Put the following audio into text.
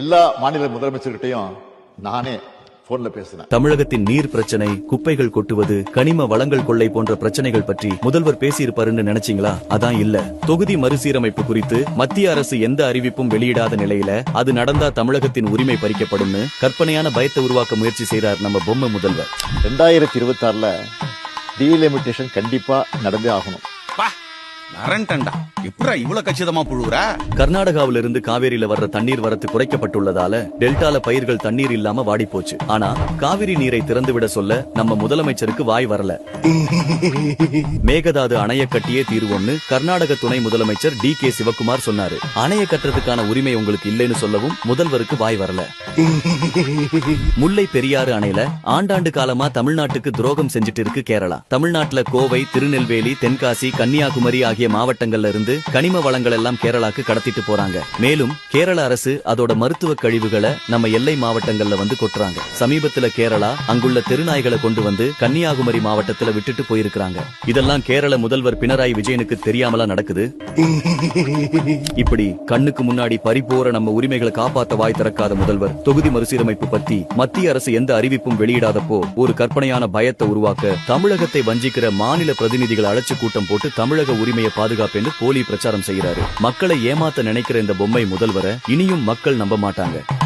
எல்லா மாநில முதலமைச்சர்கிட்டையும் நானே போன்ல பேசினேன். தமிழகத்தின் நீர் பிரச்சனை குப்பைகள் கொட்டுவது கனிம வளங்கள் கொள்ளை போன்ற பிரச்சனைகள் பற்றி முதல்வர் பேசியிருப்பாருன்னு நினைச்சீங்களா? அதான் இல்ல. தொகுதி மறுசீரமைப்பு குறித்து மத்திய அரசு எந்த அறிவிப்பும் வெளியிடாத நிலையில அது நடந்தா தமிழகத்தின் உரிமை பறிக்கப்படும்னு கற்பனையான பயத்தை உருவாக்க முயற்சி செய்றார் நம்ம பொம்மை முதல்வர். ரெண்டாயிரத்தி இருபத்தி ஆறுல டீலிமிட்டேஷன் கண்டிப்பா நடந்தே ஆகணும். பா நரண்டண்டா எப்படா இவ்வளவு கச்சிதமா புழுவுற? கர்நாடகாவில இருந்து காவேரியில வர்ற தண்ணீர் வரத்து குறைக்கப்பட்டுள்ளதால டெல்டால பயிர்கள் தண்ணீர் இல்லாம வாடி போச்சு ஆனா காவிரி நீரை திறந்துவிட சொல்ல நம்ம முதலமைச்சருக்கு வாய் வரல. மேகதாது அணைய கட்டியே தீர்வோம்னு கர்நாடக துணை முதலமைச்சர் டி கே சிவகுமார் சொன்னாரு. அணைய கட்டுறதுக்கான உரிமை உங்களுக்கு இல்லைன்னு சொல்லவும் முதல்வருக்கு வாய் வரல. முல்லை பெரியாறு அணையில ஆண்டாண்டு காலமா தமிழ்நாட்டுக்கு துரோகம் செஞ்சுட்டு இருக்கு கேரளா. தமிழ்நாட்டுல கோவை திருநெல்வேலி தென்காசி கன்னியாகுமரி ஆகிய ஆகிய மாவட்டங்கள்ல இருந்து கனிம வளங்கள் எல்லாம் கேரளாக்கு கடத்திட்டு போறாங்க. மேலும் கேரள அரசு அதோட மருத்துவ கழிவுகளை நம்ம எல்லை மாவட்டங்கள்ல வந்து கொட்டுறாங்க. சமீபத்துல கேரளா அங்குள்ள தெருநாய்களை கொண்டு வந்து கன்னியாகுமரி மாவட்டத்துல விட்டுட்டு போயிருக்காங்க இதெல்லாம் கேரள முதல்வர் பினராயி விஜயனுக்கு தெரியாமலா நடக்குது? இப்படி கண்ணுக்கு முன்னாடி பறிபோற நம்ம உரிமைகளை காப்பாத்த வாய் திறக்காத முதல்வர் தொகுதி மறுசீரமைப்பு பத்தி மத்திய அரசு எந்த அறிவிப்பும் வெளியிடாதப்போ ஒரு கற்பனையான பயத்தை உருவாக்க தமிழகத்தை வஞ்சிக்கிற மாநில பிரதிநிதிகள் அழைச்சு கூட்டம் போட்டு தமிழக உரிமையை பாதுகாப்பேன்னு போலி பிரச்சாரம் செய்கிறாரு. மக்களை ஏமாத்த நினைக்கிற இந்த பொம்மை முதல்வரை இனியும் மக்கள் நம்ப மாட்டாங்க.